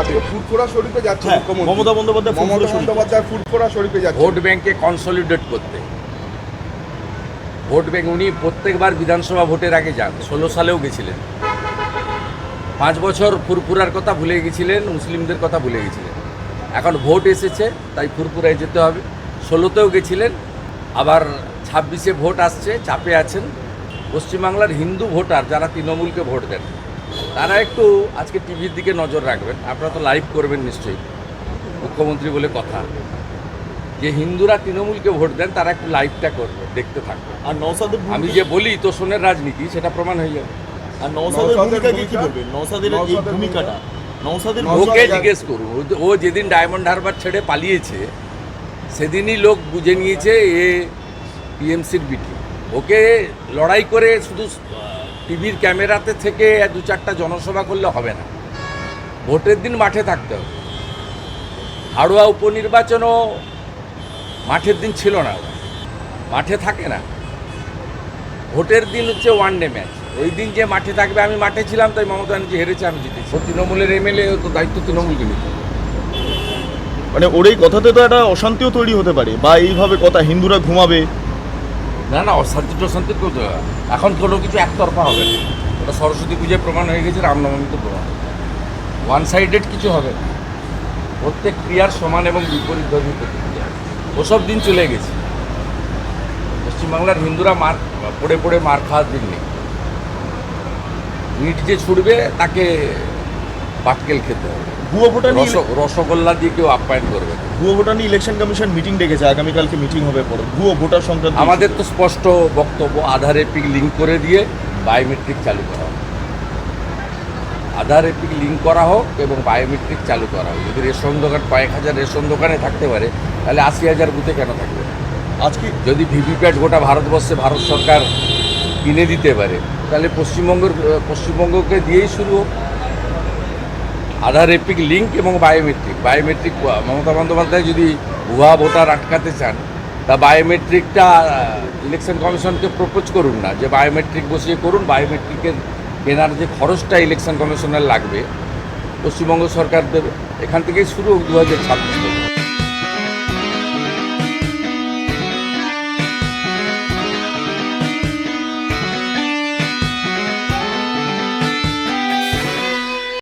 আজকে ফুরফুরা শরীফে যাচ্ছে হ্যাঁ, মুখ্যমন্ত্রী। মমতা বন্দ্যোপাধ্যায় ফুরফুরা মমতা বন্দ্যোপাধ্যায় ফুরফুরা শরীফে যাচ্ছে। ভোট ব্যাংকে কনসলিডেট করতে। ভোট ব্যাংক উনি প্রত্যেকবার বিধানসভা ভোটের আগে যান ষোলো সালেও গেছিলেন। পাঁচ বছর ফুরফুরার কথা ভুলে গেছিলেন মুসলিমদের কথা ভুলে গেছিলেন। এখন ভোট এসেছে তাই ফুরফুরায় যেতে হবে। ষোলোতেও গেছিলেন আবার ছাব্বিশে ভোট আসছে চাপে আছেন। পশ্চিমবাংলার হিন্দু ভোটার যারা তৃণমূলকে ভোট দেন তারা একটু আজকে টিভির দিকে নজর রাখবেন। আপনারা তো লাইভ করবেন নিশ্চয়ই। মুখ্যমন্ত্রী বলে কথা। যে হিন্দুরা তৃণমূলকে ভোট দেন তারা একটু লাইভটা করবে দেখতে থাকবে। আর নওসাদের আমি যে বলি তো তোষণের রাজনীতি সেটা প্রমাণ হয়ে যাবে। আর নওসাদের নওশাদের ভূমিকা কি কি ভূমিকা? বলবেন? নওসাদের এই ভূমিকাটা? নওসাদের নওশাদ- ওকে জিজ্ঞেস করুন ও- ও যেদিন ডায়মন্ড হারবার ছেড়ে পালিয়েছে সেদিনই লোক বুঝে নিয়েছে এ টিএমসির বিটি। ওকে লড়াই করে শুধু টিভির ক্যামেরাতে থেকে দু চারটা জনসভা করলে হবে না। ভোটের দিন মাঠে থাকতে হবে। হাড়োয়া উপনির্বাচনও মাঠের দিন ছিল না। মাঠে থাকে না। ভোটের দিন হচ্ছে ওয়ান ডে ম্যাচ ওই দিন যে মাঠে থাকবে আমি মাঠে ছিলাম তাই মমতা ব্যানার্জি হেরেছে আমি জিতেছি। তৃণমূলের এমএলএ তো দায়িত্ব তৃণমূলকে নিতে মানে ওর এই কথাতে তো একটা অশান্তিও তৈরি হতে পারে বা এইভাবে কথা হিন্দুরা ঘুমাবে। না না, অশান্তি টশান্তি করতে হবে। এখন কোনো কিছু একতরফা হবে ওটা সরস্বতী পুজোয় প্রমাণ হয়ে গেছে, রামনবমীতে প্রমাণ ওয়ান সাইডেড কিছু হবে না। প্রত্যেক ক্রিয়ার সমান এবং বিপরীত ধর্মী প্রতিক্রিয়া। ওসব দিন চলে গেছে। পশ্চিমবাংলার হিন্দুরা মার, পড়ে পড়ে মার খাওয়ার দিন নেই। ইট যে ছুটবে, তাকে পাটকেল খেতে হবে। ভুয়ো ভোটার রসগোল্লা দিয়ে কেউ আপ্যায়ন করবে। ভুয়ো ভোটার নিয়ে ইলেকশন কমিশন মিটিং ডেকেছে আগামীকালকে মিটিং হবে পরে। ভুয়ো ভোটার সংক্রান্ত আমাদের তো স্পষ্ট বক্তব্য আধার এপিক লিঙ্ক করে দিয়ে বায়োমেট্রিক চালু করা হোক। আধার এপিক লিঙ্ক করা হোক এবং বায়োমেট্রিক চালু করা হোক। যদি রেশন দোকান কয়েক হাজার রেশন দোকানে থাকতে পারে তাহলে আশি হাজার বুথে কেন থাকবে? আজকে যদি ভিভিপ্যাট গোটা ভারতবর্ষে ভারত সরকার কিনে দিতে পারে তাহলে পশ্চিমবঙ্গের পশ্চিমবঙ্গকে দিয়েই শুরু হোক। আধার এপিক লিঙ্ক এবং বায়োমেট্রিক বায়োমেট্রিক মমতা বন্দ্যোপাধ্যায় যদি ভুয়া ভোটার আটকাতে চান, তা বায়োমেট্রিকটা ইলেকশন কমিশনকে প্রপোজ করুন না। যে বায়োমেট্রিক বসিয়ে করুন বায়োমেট্রিকের কেনার যে খরচটা ইলেকশন কমিশনের লাগবে, পশ্চিমবঙ্গ সরকারদের, এখান থেকেই শুরু হোক দু হাজার ছাব্বিশ।